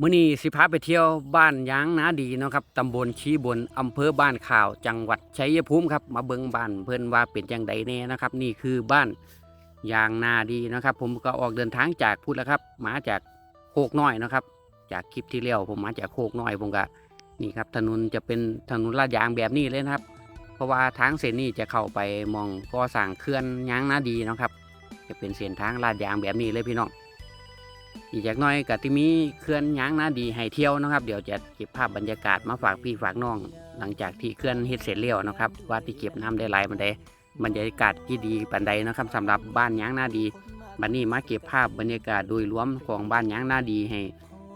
มื้อนี้สิพาไปเที่ยวบ้านยางนาดีเนาะครับตำบลชีบนอำเภอบ้านข่าว จังหวัดชัยภูมิครับ มาเบิ่งบ้านเพิ่นว่าเป็นจังไดแน่นะครับ นี่คือบ้านยางนาดีนะครับ ผมก็ออกเดินทางจากพุทธแล้วครับ มาจากโคกน้อยนะครับ จากคลิปที่แล้วผมมาจากโคกน้อยผมก็นี่ครับถนนจะเป็นถนนลาดยางแบบนี้เลยนะครับ เพราะว่าทางเส้นนี้จะเข้าไปมองก่อสร้างเขื่อนยางนาดีนะครับ จะเป็นเส้นทางลาดยางแบบนี้เลยพี่น้อง อีกจากน้อยก็ที่มีเขื่อนยางนาดีให้เที่ยวนะครับ เดี๋ยวจะเก็บภาพบรรยากาศมาฝากพี่ฝากน้อง หลังจากที่เขื่อนเฮ็ดเสร็จแล้วนะครับ ว่าที่เก็บน้ำได้หลายบันไดบรรยากาศที่ดีปันใดนะครับสำหรับบ้านยางนาดีบัดนี้มาเก็บภาพบรรยากาศโดยรวมของบ้านยางนาดีให้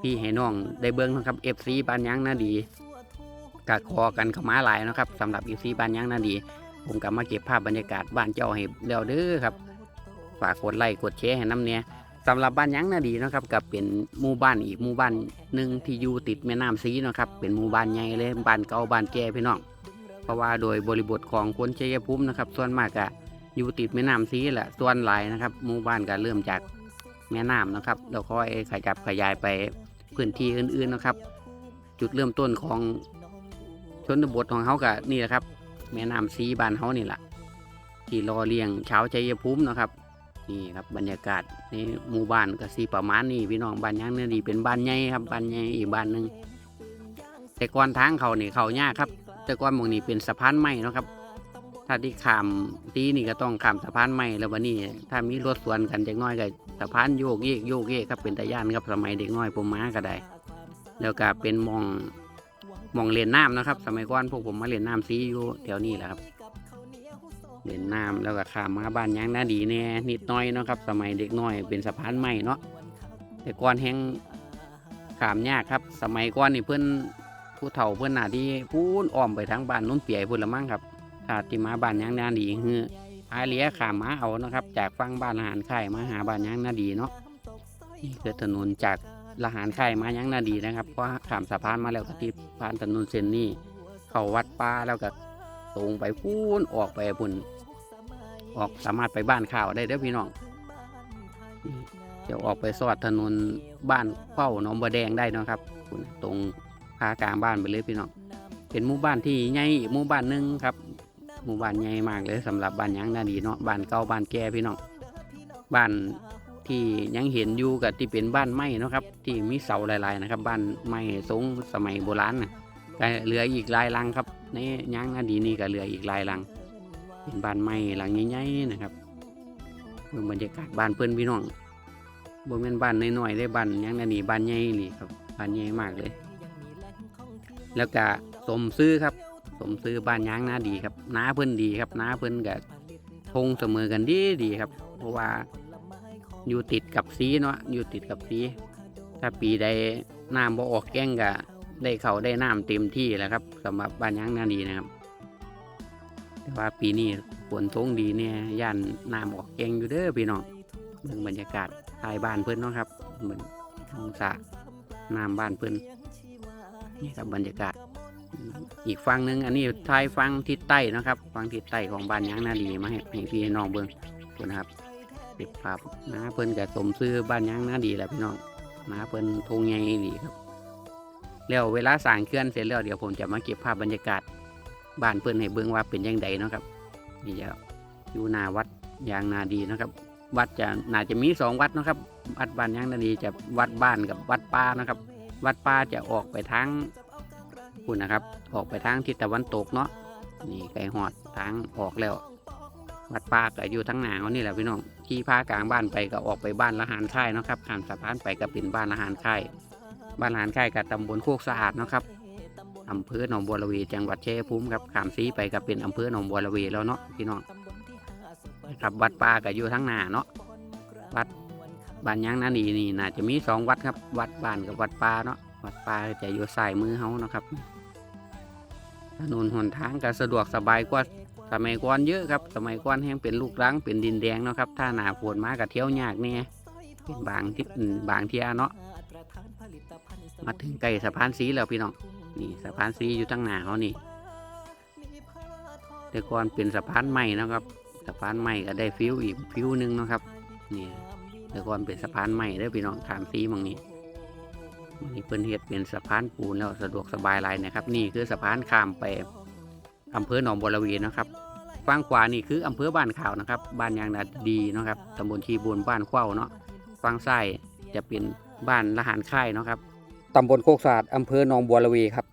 พี่ให้น้องได้เบิ่งนะครับ FC บ้านยางนาดีกะคอกันเข้าหลายนะครับสำหรับ FC บ้านยางนาดี ผมก็มาเก็บภาพบรรยากาศบ้านเจ้าให้แล้วเด้อครับ ฝากกดไลค์กดแชร์ให้น้ำเนี่ย สำหรับบ้านหยังนาดีเนาะครับกับเป็นหมู่บ้านอีกหมู่บ้านหนึ่งที่อยู่ติดแม่น้ำซีเนาะครับเป็นหมู่บ้านใหญ่เลยบ้านเก่าบ้านแก่พี่น้อง เพราะว่าโดยบริบทของคนชัยภูมินะครับส่วนมากก็อยู่ติดแม่น้ำซีแหละส่วนหลายนะครับหมู่บ้านก็เริ่มจากแม่น้ำนะครับแล้วค่อยขยับขยายไปพื้นที่อื่นๆนะครับ จุดเริ่มต้นของชนบทของเขาก็นี่แหละครับ แม่น้ำซีบ้านเขานี่แหละที่รอเลี้ยงชาวชัยภูมิเนาะครับ นี่ครับบรรยากาศในหมู่บ้านก็สีประมาณนี้พี่น้องบ้านยางเนื้อดีเป็นบ้านใหญ่ครับบ้านใหญ่อีกบ้านหนึ่งแต่ก่อนทางเขานี่เขายากครับ แต่ก่อนมองนี้เป็นสะพานไม้นะครับ ถ้าที่ขามตีนี่ก็ต้องขามสะพานไม้แล้ววันนี้ ถ้ามีรถสวนกันจักน้อยก็สะพานโยกเยกโยกเยกครับเป็นตะย่านครับสมัยเด็กน้อยผมมาก็ได้ แล้วก็เป็นมองมองเล่นน้ำนะครับ สมัยก่อนพวกผมมาเล่นน้ำซีอยู่แถวนี้แหละครับ เล่นน้ำแล้วก็ข้ามมาบ้านยางนาดีแน่นิดน้อยเนาะครับ สมัยเด็กน้อยเป็นสะพานใหม่เนาะแต่ก่อนแห้งขามยากครับ สมัยก่อนนี่เพื่อนผู้เฒ่าเพื่อนหน้าที่พูนอ้อมไปทางบ้านนุ่นเปียพุ่นละมั่งครับถ้าที่มาบ้านยางนาดีคือพายเลี้ยขามมาเอานะครับ จากฟังบ้านอาหารค่มาหาบ้านยางนาดีเนาะนี่คือถนนจากละหารค่มายางนาดีนะครับเพราะข้ามสะพานมาแล้วก็ที่ผ่านถนนเส้นนี้เข้าวัดป้าแล้วก็ ตรงไปพูนออกไปพุ่นออกสามารถไปบ้านข่าวได้เด้อพี่น้องจะออกไปสอดถนนบ้านเข้าหนองบัวแดงได้นะครับพุ่นตรงพากลางบ้านไปเลยพี่น้องเป็นหมู่บ้านที่ใหญ่หมู่บ้านหนึ่งครับหมู่บ้านใหญ่มากเลยสำหรับบ้านยังนาดีเนาะบ้านเก่าบ้านแก่พี่น้องบ้านที่ยังเห็นอยู่กับที่เป็นบ้านไม้นะครับ ที่มีเสาหลายๆนะครับ บ้านไม้ทรงสมัยโบราณนะเหลืออีกหลายลังครับ ในย่างอดีนี่ก็เหลืออีกหลายหลัง เป็นบ้านไม้หลังใหญ่ๆนะครับเบิ่งบรรยากาศบ้านเพื่อนพี่น้องบ่แม่นบ้านน้อยๆได้บ้านย่างอดีบ้านใหญ่เลยครับบ้านใหญ่มากเลย แล้วก็สมซื้อครับ สมซื้อบ้านย่างนาดีครับน้าเพื่อนดีครับน้าเพื่อนกับทงเสมอกันดีดีครับ เพราะว่าอยู่ติดกับซีเนาะอยู่ติดกับซีถ้าปีใดน้ำบ่ออกแก้งกะ ได้เขาได้น้ำเต็มที่แล้วครับสำหรับบ้านยางนาดีนะครับ แต่ว่าปีนี้ฝนตกดีเนี่ยย่านน้ำออกแกงอยู่เด้อพี่น้องเมืองบรรยากาศทายบ้านเพื่อนเนาะครับเหมือนทางสะน้ำบ้านเพื่อนนี่ครับบรรยากาศ อีกฝั่งหนึ่งอันนี้ทายฝั่งทิศใต้นะครับฝั่งทิศใต้ของบ้านยางนาดีมาให้พี่น้องเบิ้งคุณนะครับเก็บภาพนะเพื่อนกับสมซื้อบ้านยางนาดีแหละพี่น้องนะเพื่อนทงใหญ่ดีครับ แล้วเวลาสร้างเขื่อนเสร็จแล้วเดี๋ยวผมจะมาเก็บภาพบรรยากาศบ้านเพื่อนให้เบิ่งว่าเป็นยังไงเนาะครับนี่จะอยู่หน้าวัดยางนาดีนะครับ วัดจะน่าจะมีสองวัดนะครับ วัดบ้านยางนาดีจะวัดบ้านกับวัดป่านะครับ วัดป่าจะออกไปทางคุณนะครับ ออกไปทางทิศตะวันตกเนาะนี่ไก่หอดทางออกแล้ว วัดป่าก็อยู่ทั้งหนาวนี่แหละพี่น้องขี่พากลางบ้านไปก็ออกไปบ้านละหารค่ายนะครับข้ามสะพานไปก็เป็นบ้านละหารค่าย บ้านหานค่ายกับตำบลโคกสะอาดนะครับอำเภอหนองบัวระเวจังหวัดเชัยงภูมิครับขามซีไปกับเป็นอำเภอหนองบัวระเวแล้วเนาะพี่น้องครับวัดป่าก็อยู่ทั้งหน้าเนาะวัดบ้านยางนาดีนี่น่าจะมีสองวัดครับ วัดบ้านกับวัดป่าเนาะวัดป่าจะอยู่สายมือเฮาเนาะครับถนนหนทางก็สะดวกสบายกว่าสมัยก่อนเยอะครับสมัยก่อนแห้งเป็นลูกรังเป็นดินแดงเนาะครับถ้าหนาฝนมาก็เที่ยวยากเนี่ยเป็นบางที่บางเที่ยเนาะ มาถึงไก่สะพานสีแล้วพี่น้อง นี่สะพานสีอยู่ตั้งหนาเขานี่ แต่ก่อนเป็นสะพานใหม่นะครับ สะพานใหม่ก็ได้ฟิวอีกฟิวหนึ่งนะครับ นี่แต่ก่อนเป็นสะพานใหม่เด้พี่น้องขามสีมังนี้มันนี้เพิ่นเหตุเป็นสะพานปูนแล้วสะดวกสบายไร่นะครับ นี่คือสะพานข้ามไปอำเภอหนองบัวระเวนะครับฝั่งขวานี่คืออำเภอบ้านขาวนะครับ บ้านยางนาดีนะครับตำบลชีบุญบ้านเข้าเนาะฝั่งซ้ายจะเป็น บ้านละหารค่ายเนาะครับตำบลโคกสะอาดอำเภอหนองบัวระวีครับ